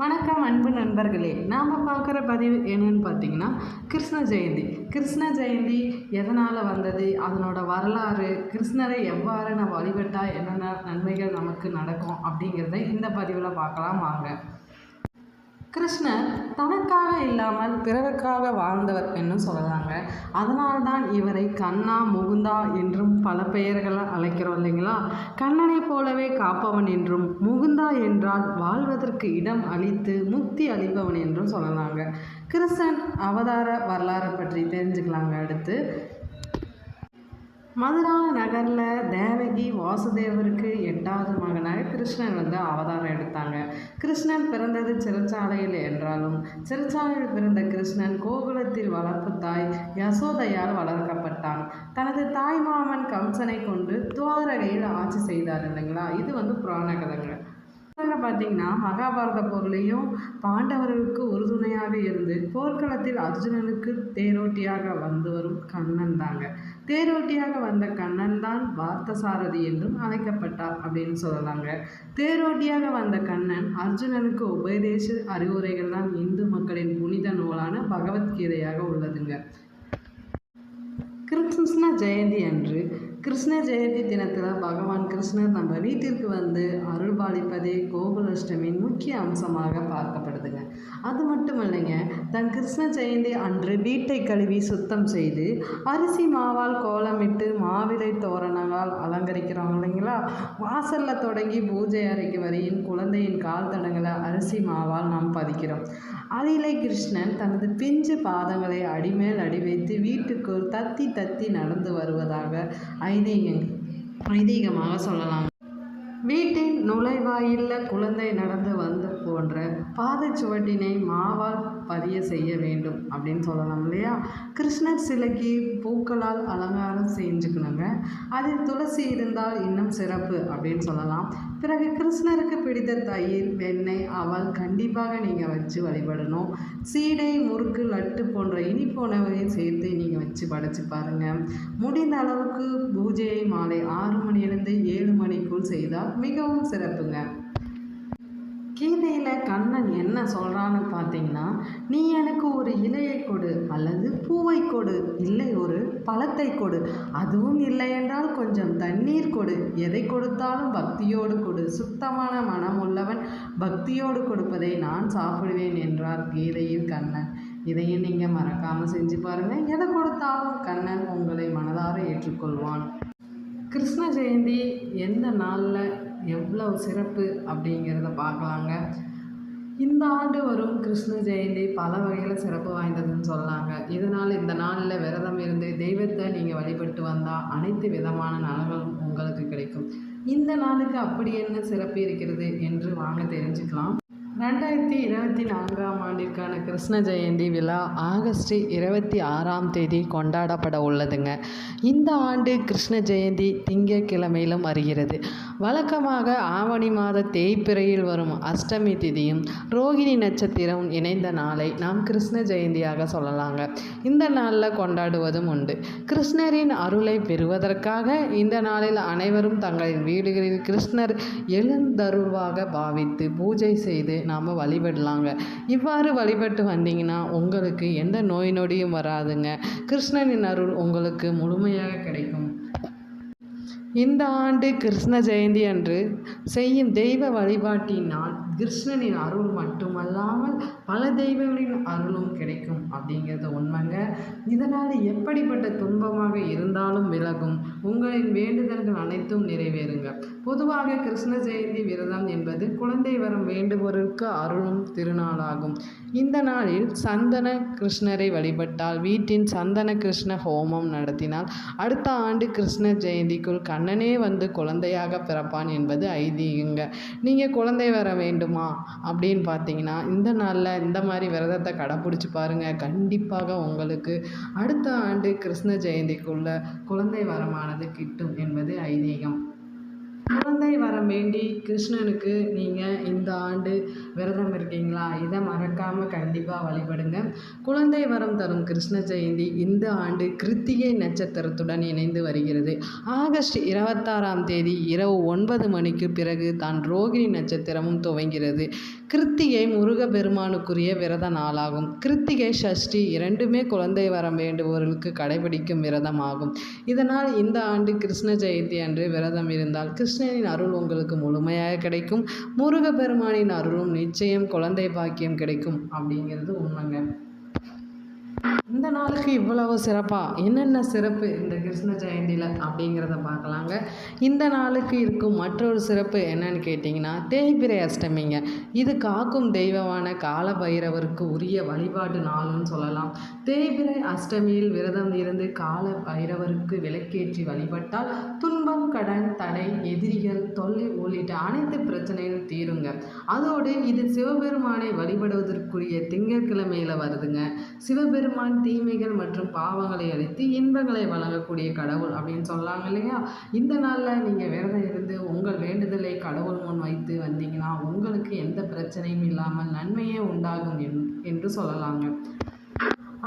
வணக்கம் அன்பு நண்பர்களே. நாம் பார்க்குற பதிவு என்னன்னு பார்த்தீங்கன்னா கிருஷ்ண ஜெயந்தி. கிருஷ்ண ஜெயந்தி எதனால் வந்தது? அதனோட வரலாறு கிருஷ்ணரை எவ்வாறு நம்ம வழிபட்டால் என்னென்ன நன்மைகள் நமக்கு நடக்கும் அப்படிங்கிறத இந்த பதிவில் பார்க்கலாம் வாங்க. கிருஷ்ணர் தனக்காக இல்லாமல் பிறருக்காக வாழ்ந்தவர் என்னும் சொல்லலாங்க. அதனால்தான் இவரை கண்ணா முகுந்தா என்றும் பல பெயர்களால் அழைக்கிறோம் இல்லைங்களா? கண்ணனை போலவே காப்பவன் என்றும் முகுந்தா என்றால் வாழ்வதற்கு இடம் அளித்து முக்தி அளிப்பவன் என்றும் சொல்லலாங்க. கிருஷ்ணன் அவதார வரலாறு பற்றி தெரிஞ்சுக்கலாங்க அடுத்து. மதுரா நகரில் தேவகி வாசுதேவருக்கு எட்டாவது மகனாக கிருஷ்ணன் வந்து அவதாரம் எடுத்தாங்க. கிருஷ்ணன் பிறந்தது சிறைச்சாலையில் என்றாலும் சிறைச்சாலையில் பிறந்த கிருஷ்ணன் கோகுலத்தில் வளர்ப்பு தாய் யசோதையால் வளர்க்கப்பட்டான். தனது தாய் மாமன் கம்சனை கொண்டு துவாரகையில் ஆட்சி செய்தார் இல்லைங்களா? இது வந்து புராண கதைங்க பார்த்தீங்கன்னா மகாபாரத போர்லேயும் பாண்டவர்களுக்கு உறுதுணையாக இருந்து போர்க்களத்தில் அர்ஜுனனுக்கு தேரோட்டியாக வந்து வரும் கண்ணன் தாங்க. தேரோட்டியாக வந்த கண்ணன் தான் பார்த்தசாரதி என்றும் அழைக்கப்பட்டார் அப்படின்னு சொல்லலாங்க. தேரோட்டியாக வந்த கண்ணன் அர்ஜுனனுக்கு உபதேச அறிவுரைகள் தான் இந்து மக்களின் புனித நூலான பகவத்கீதையாக உள்ளதுங்க. கிருஷ்ண ஜெயந்தி அன்று கிருஷ்ண ஜெயந்தி தினத்தில் பகவான் கிருஷ்ணர் நம்ம வீட்டிற்கு வந்து அருள் பாலிப்பதே கோகுலாஷ்டமியின் முக்கிய அம்சமாக பார்க்கப்படுதுங்க. அது மட்டும் இல்லைங்க தன் கிருஷ்ண ஜெயந்தி அன்று வீட்டை கழுவி சுத்தம் செய்து அரிசி மாவால் கோலமிட்டு மாவிலை தோரணங்கள் அலங்கரிக்கிறோம் இல்லைங்களா? வாசலில் தொடங்கி பூஜை அறைக்கு வரையின் குழந்தையின் கால் தடங்களை அரிசி மாவால் நாம் பதிக்கிறோம். அதிலே கிருஷ்ணன் தனது பிஞ்சு பாதங்களை அடிமேல் அடி வைத்து வீட்டுக்குள் தத்தி தத்தி நடந்து வருவதாக ஐதீகம் ஐதீகமாக சொல்லலாம். வீட்டின் நுழைவாயிலில் குழந்தை நடந்து வந்து போன்ற பாதச்சுவட்டினை மாவால் பதிய செய்ய வேண்டும் அப்படின்னு சொல்லலாம் இல்லையா? கிருஷ்ணர் சிலைக்கு பூக்களால் அலங்காரம் செஞ்சுக்கணுங்க. அதில் துளசி இருந்தால் இன்னும் சிறப்பு அப்படின்னு சொல்லலாம். பிறகு கிருஷ்ணருக்கு பிடித்த தயிர் வெண்ணெய் அவல் கண்டிப்பாக நீங்கள் வச்சு வழிபடணும். சீடை முறுக்கு லட்டு போன்ற இனிப்பு உணவையும் சேர்த்து நீங்கள் வச்சு படைச்சு பாருங்கள் முடிந்த அளவுக்கு பூஜையை மாலை ஆறு மணியிலிருந்து ஏழு மணிக்குள் செய்தால் மிகவும் சிறப்புங்க. கீதையில் கண்ணன் என்ன சொல்கிறான்னு பார்த்தீங்கன்னா நீ எனக்கு ஒரு இலையை கொடு அல்லது பூவை கொடு இல்லை ஒரு பழத்தை கொடு. அதுவும் இல்லை என்றால் கொஞ்சம் தண்ணீர் கொடு. எதை கொடுத்தாலும் பக்தியோடு கொடு. சுத்தமான மனம் உள்ளவன் பக்தியோடு கொடுப்பதை நான் சாப்பிடுவேன் என்றார் கீதையில் கண்ணன். இதையும் நீங்கள் மறக்காமல் செஞ்சு பாருங்கள் எதை கொடுத்தாலும் கண்ணன் உங்களை மனதார ஏற்றுக்கொள்வான். கிருஷ்ண ஜெயந்தி எந்த நாளில் எவ்வளவு சிறப்பு அப்படிங்கிறத பார்க்கலாங்க. இந்த ஆண்டு வரும் கிருஷ்ண ஜெயந்தி பல வகையில் சிறப்பு வாய்ந்ததுன்னு சொல்லாங்க. இதனால் இந்த நாளில் விரதம் இருந்து தெய்வத்தை நீங்கள் வழிபட்டு வந்தால் அனைத்து விதமான நலன்களும் உங்களுக்கு கிடைக்கும். இந்த நாளுக்கு அப்படி என்ன சிறப்பு இருக்கிறது என்று வாங்க தெரிஞ்சுக்கலாம். ரெண்டாயிரத்தி இருபத்தி நான்காம் ஆண்டிற்கான கிருஷ்ண ஜெயந்தி விழா ஆகஸ்ட் இருபத்தி ஆறாம் தேதி கொண்டாடப்பட உள்ளதுங்க. இந்த ஆண்டு கிருஷ்ண ஜெயந்தி திங்கட்கிழமையிலும் வருகிறது. வழக்கமாக ஆவணி மாத தேய்பிறையில் வரும் அஷ்டமி திதியும் ரோகிணி நட்சத்திரம் இணைந்த நாளை நாம் கிருஷ்ண ஜெயந்தியாக சொல்லலாங்க. இந்த நாளில் கொண்டாடுவதும் உண்டு. கிருஷ்ணரின் அருளை பெறுவதற்காக இந்த நாளில் அனைவரும் தங்களின் வீடுகளில் கிருஷ்ணர் எழுந்தருள்வாக பாவித்து பூஜை செய்து நாம் வழிபடலாங்க. இவ்வாறு வழிபட்டு வந்தீங்கன்னா உங்களுக்கு எந்த நோய் நொடியும் வராதுங்க. கிருஷ்ணனின் அருள் உங்களுக்கு முழுமையாக கிடைக்கும். இந்த ஆண்டு கிருஷ்ண ஜெயந்தி அன்று செய்யும் தெய்வ வழிபாட்டினால் கிருஷ்ணனின் அருள் மட்டுமல்லாமல் பல தெய்வங்களின் அருளும் கிடைக்கும் அப்படிங்கிறது உண்மைங்க. இதனால் எப்படிப்பட்ட துன்பமாக இருந்தாலும் விலகும். உங்களின் வேண்டுதல்கள் அனைத்தும் நிறைவேறுங்க. பொதுவாக கிருஷ்ண ஜெயந்தி விரதம் என்பது குழந்தை வரம் வேண்டுபவருக்கு அருளும் திருநாளாகும். இந்த நாளில் சந்தன கிருஷ்ணரை வழிபட்டால் வீட்டின் சந்தன கிருஷ்ண ஹோமம் நடத்தினால் அடுத்த ஆண்டு கிருஷ்ண ஜெயந்திக்குள் கண்ணனே வந்து குழந்தையாக பிறப்பான் என்பது ஐதீகங்க. நீங்கள் குழந்தை வர வேண்டும். அப்படின்னு பார்த்தீங்கன்னா இந்த நாளில் இந்த மாதிரி விரதத்தை கடைப்பிடிச்சி பாருங்கள் கண்டிப்பாக உங்களுக்கு அடுத்த ஆண்டு கிருஷ்ண ஜெயந்திக்குள்ள குழந்தை வரமானது கிட்டும் என்பது ஐதீகம். குழந்தை வரம் வேண்டி கிருஷ்ணனுக்கு நீங்கள் இந்த ஆண்டு விரதம் இருக்கீங்களா? இதை மறக்காமல் கண்டிப்பாக வழிபடுங்க. குழந்தை வரம் தரும் கிருஷ்ண ஜெயந்தி இந்த ஆண்டு கிருத்திகை நட்சத்திரத்துடன் இணைந்து வருகிறது. ஆகஸ்ட் இருபத்தாறாம் தேதி இரவு ஒன்பது மணிக்கு பிறகு தான் ரோகிணி நட்சத்திரமும் துவங்கிறது கிருத்திகை முருகப்பெருமானுக்குரிய விரத நாளாகும். கிருத்திகை சஷ்டி இரண்டுமே குழந்தை வரம் வேண்டுபவர்களுக்கு கடைபிடிக்கும் விரதமாகும். இதனால் இந்த ஆண்டு கிருஷ்ண ஜெயந்தி அன்று விரதம் இருந்தால் கிருஷ்ண கிருஷ்ணனின் அருள் உங்களுக்கு முழுமையாக கிடைக்கும். முருகப்பெருமானின் அருளும் நிச்சயம் குழந்தை பாக்கியம் கிடைக்கும் அப்படிங்கிறது உண்மைங்க. இந்த நாளுக்கு இவ்வளவு சிறப்பாக என்னென்ன சிறப்பு இந்த கிருஷ்ண ஜெயந்தியில் அப்படிங்கிறத பார்க்கலாங்க. இந்த நாளுக்கு இருக்கும் மற்றொரு சிறப்பு என்னன்னு கேட்டிங்கன்னா தேய்பிரை அஷ்டமிங்க. இது காக்கும் தெய்வமான கால பைரவருக்கு உரிய வழிபாடு நாள்னு சொல்லலாம். தேய்பிரை அஷ்டமியில் விரதம் இருந்து கால பைரவருக்கு விளக்கேற்றி வழிபட்டால் துன்பம் கடன் தடை எதிரிகள் தொல்லை உள்ளிட்ட அனைத்து பிரச்சனையும் தீருங்க. அதோடு இது சிவபெருமானை வழிபடுவதற்குரிய திங்கட்கிழமையில் வருதுங்க. சிவபெருமான் தீமைகள் மற்றும் பாவங்களை அழித்து இன்பங்களை வழங்கக்கூடிய கடவுள் அப்படின்னு சொல்லாங்க இல்லையா? இந்த நாளில் நீங்கள் விரதம் இருந்து உங்கள் வேண்டுதலை கடவுள் முன் வைத்து வந்தீங்கன்னா உங்களுக்கு எந்த பிரச்சனையும் இல்லாமல் நன்மையே உண்டாகும் என்- என்று சொல்லலாங்க.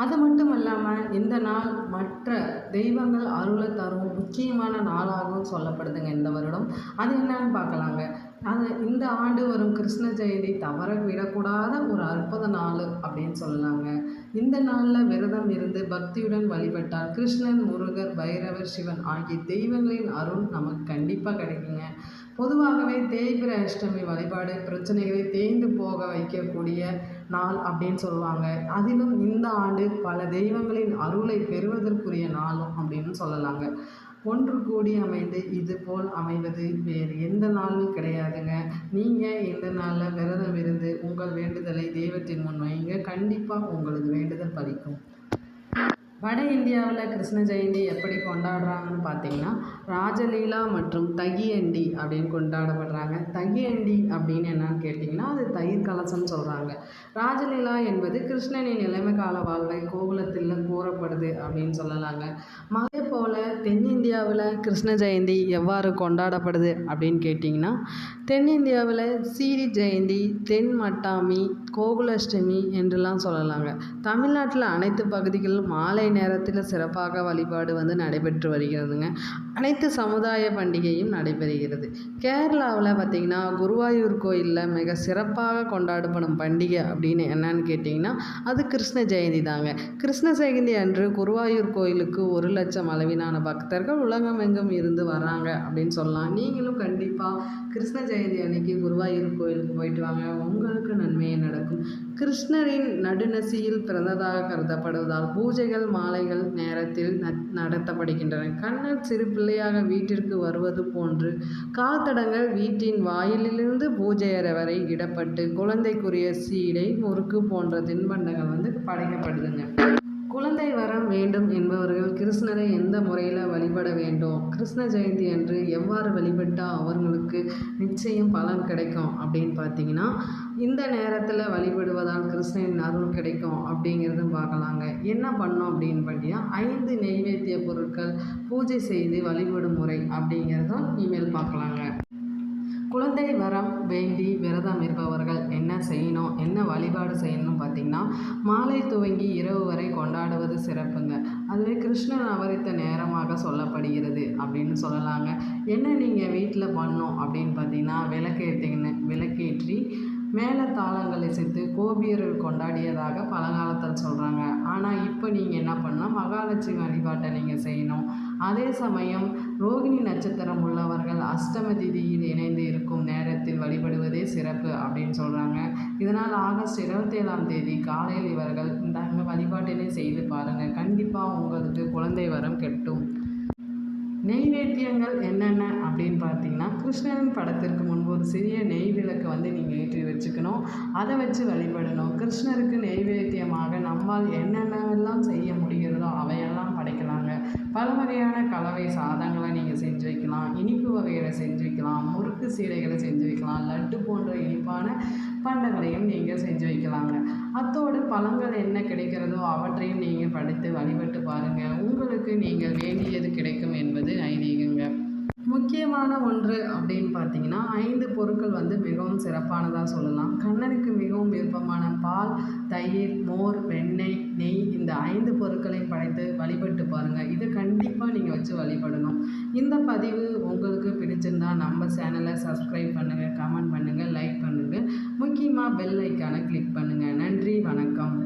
அது மட்டும் இல்லாமல் இந்த நாள் மற்ற தெய்வங்கள் அருளை தரும் முக்கியமான நாளாகவும் சொல்லப்படுதுங்க இந்த வருடம். அது என்னன்னு பார்க்கலாங்க. அது இந்த ஆண்டு வரும் கிருஷ்ண ஜெயந்தி தவற விடக்கூடாத ஒரு அற்புத நாள் அப்படின்னு சொல்லலாங்க. இந்த நாளில் விரதம் இருந்து பக்தியுடன் வழிபட்டால் கிருஷ்ணன் முருகர் பைரவர் சிவன் ஆகிய தெய்வங்களின் அருள் நமக்கு கண்டிப்பாக கிடைக்குங்க. பொதுவாகவே தேய்பிர அஷ்டமி வழிபாடு பிரச்சனைகளை தேய்ந்து போக வைக்கக்கூடிய நாள் அப்படின்னு சொல்லுவாங்க. அதிலும் இந்த ஆண்டு பல தெய்வங்களின் அருளை பெறுவதற்குரிய நாளும் அப்படின்னு சொல்லலாங்க. ஒன்று கூடி அமைந்து இது போல் அமைவது வேறு எந்த நாளும் கிடையாதுங்க. நீங்கள் இந்த நாளில் விரதம் இருந்து உங்கள் வேண்டுதலை தெய்வத்தின் முன் வைங்க. கண்டிப்பாக உங்களது வேண்டுதல் பலிக்கும். வட இந்தியாவில் கிருஷ்ண ஜெயந்தி எப்படி கொண்டாடுறாங்கன்னு பார்த்தீங்கன்னா ராஜலீலா மற்றும் தகியண்டி அப்படின்னு கொண்டாடப்படுறாங்க. தகியண்டி அப்படின்னு என்னன்னு கேட்டிங்கன்னா அது தயிர் கலசம்னு சொல்கிறாங்க ராஜலீலா என்பது கிருஷ்ணனின் இளமை கால வாழ்வை கோகுலத்தில் கூறப்படுது அப்படின்னு சொல்லலாங்க. அதே போல் தென்னிந்தியாவில் கிருஷ்ண ஜெயந்தி எவ்வாறு கொண்டாடப்படுது அப்படின்னு கேட்டிங்கன்னா தென்னிந்தியாவில் சீரி ஜெயந்தி தென் மட்டாமி கோகுலஷ்டமி என்றெல்லாம் சொல்லலாங்க. தமிழ்நாட்டில் அனைத்து பகுதிகளிலும் மாலை நேரத்தில் சிறப்பாக வழிபாடு வந்து நடைபெற்று வருகிறதுங்க. அனைத்து சமுதாய பண்டிகையும் நடைபெறுகிறது. கேரளாவில் பார்த்திங்கன்னா குருவாயூர் கோயிலில் மிக சிறப்பாக கொண்டாடப்படும் பண்டிகை அப்படின்னு என்னன்னு கேட்டிங்கன்னா அது கிருஷ்ண ஜெயந்தி தாங்க. கிருஷ்ண ஜெயந்தி அன்று குருவாயூர் கோயிலுக்கு ஒரு லட்சம் அளவிலான பக்தர்கள் உலகமெங்கும் இருந்து வராங்க அப்படின்னு சொல்லலாம். நீங்களும் கண்டிப்பாக கிருஷ்ண ஜெயந்தி அன்னைக்கு குருவாயூர் கோயிலுக்கு போயிட்டு வாங்க. உங்களுக்கு நன்மையே நடக்கும். கிருஷ்ணரின் நடுநசியில் பிறந்ததாக கருதப்படுவதால் பூஜைகள் மாலைகள் நேரத்தில் நடத்தப்படுகின்றன. கண்ணன் சிறு பிள்ளையாக வீட்டிற்கு வருவது போன்று கால்தடங்கள் வீட்டின் வாயிலிலிருந்து பூஜை அறை வரை இடப்பட்டு குழந்தைக்குரிய சீடை முறுக்கு போன்ற தின்பண்டங்கள் வந்து படைக்கப்படுதுங்க. குழந்தை வரம் வேண்டும் என்பவர்கள் கிருஷ்ணரை எந்த முறையில் வழிபட வேண்டும்? கிருஷ்ண ஜெயந்தி அன்று எவ்வாறு வழிபட்டால் அவர்களுக்கு நிச்சயம் பலன் கிடைக்கும் அப்படின்னு பார்த்தீங்கன்னா இந்த நேரத்தில் வழிபடுவதால் கிருஷ்ணன் அருள் கிடைக்கும் அப்படிங்கிறதும் பார்க்கலாங்க. என்ன பண்ணோம் அப்படின்னு பார்த்தீங்கன்னா ஐந்து நெய்வேத்திய பொருட்கள் பூஜை செய்து வழிபடும் முறை அப்படிங்கிறதும் இனிமேல் பார்க்கலாங்க. குழந்தை வரம் வேண்டி விரதம் இருப்பவர்கள் என் செய்யணும் என்ன வழிபாடு செய்யணும்னு பார்த்தீங்கன்னா மாலை துவங்கி இரவு வரை கொண்டாடுவது சிறப்புங்க. அதுவே கிருஷ்ணன் அவரித்த நேரமாக சொல்லப்படுகிறது அப்படின்னு சொல்லலாங்க. என்ன நீங்கள் வீட்டில் பண்ணோம் அப்படின்னு பார்த்தீங்கன்னா விளக்கேற்றிங்கன்னு விளக்கேற்றி மேல தாளங்களை சேர்த்து கோபியர்கள் கொண்டாடியதாக பழங்காலத்தில் சொல்கிறாங்க ஆனால் இப்போ நீங்கள் என்ன பண்ணலாம்? மகாலட்சுமி வழிபாட்டை நீங்கள் செய்யணும். அதே சமயம் ரோகிணி நட்சத்திரம் உள்ளவர்கள் அஷ்டம திதியில் இணைந்து இருக்கும் நேரத்தில் வழிபடுவதே சிறப்பு அப்படின்னு சொல்கிறாங்க இதனால் ஆகஸ்ட் இருபத்தேழாம் தேதி காலையில் இவர்கள் இந்த வழிபாட்டினை செய்து பாருங்கள் கண்டிப்பாக உங்களுக்கு குழந்தை வரம் கெட்டும். நெய்வேத்தியங்கள் என்னென்ன அப்படின்னு பார்த்தீங்கன்னா கிருஷ்ணரின் படத்திற்கு முன்பு ஒரு சிறிய நெய் விளக்கு வந்து நீங்கள் ஏற்றி வச்சுக்கணும். அதை வச்சு வழிபடணும். கிருஷ்ணருக்கு நெய்வேத்தியமாக நம்மால் என்னென்னலாம் செய்ய முடிகிறதோ அவையெல்லாம் படைக்கலாங்க. பல வகையான கலவை சாதங்களை நீங்கள் செஞ்சு வைக்கலாம். இனிப்பு வகைகளை செஞ்சு வைக்கலாம். முறுக்கு சீடைகளை செஞ்சு வைக்கலாம். லட்டு போன்ற இனிப்பான பண்டங்களையும் நீங்கள் செஞ்சு வைக்கலாங்க. அத்தோடு பழங்கள் என்ன கிடைக்கிறதோ அவற்றையும் நீங்கள் படைத்து வழிபட்டு பாருங்கள் உங்களுக்கு நீங்கள் வேண்டியது கிடைக்கும் என்பது ஐதீகங்க. முக்கியமான ஒன்று அப்படின்னு பார்த்தீங்கன்னா ஐந்து பொருட்கள் வந்து மிகவும் சிறப்பானதாக சொல்லலாம். கண்ணனுக்கு மிகவும் விருப்பமான பால் தயிர் மோர் வெண்ணெய் ஐந்து பொருட்களை படைத்து வழிபட்டு பாருங்கள் இதை கண்டிப்பாக நீங்கள் வச்சு வழிபடணும். இந்த பதிவு உங்களுக்கு பிடிச்சிருந்தா நம்ம சேனலை சப்ஸ்கிரைப் பண்ணுங்கள் கமெண்ட் பண்ணுங்கள் லைக் பண்ணுங்கள் முக்கியமாக பெல் ஐக்கானை கிளிக் பண்ணுங்கள் நன்றி வணக்கம்.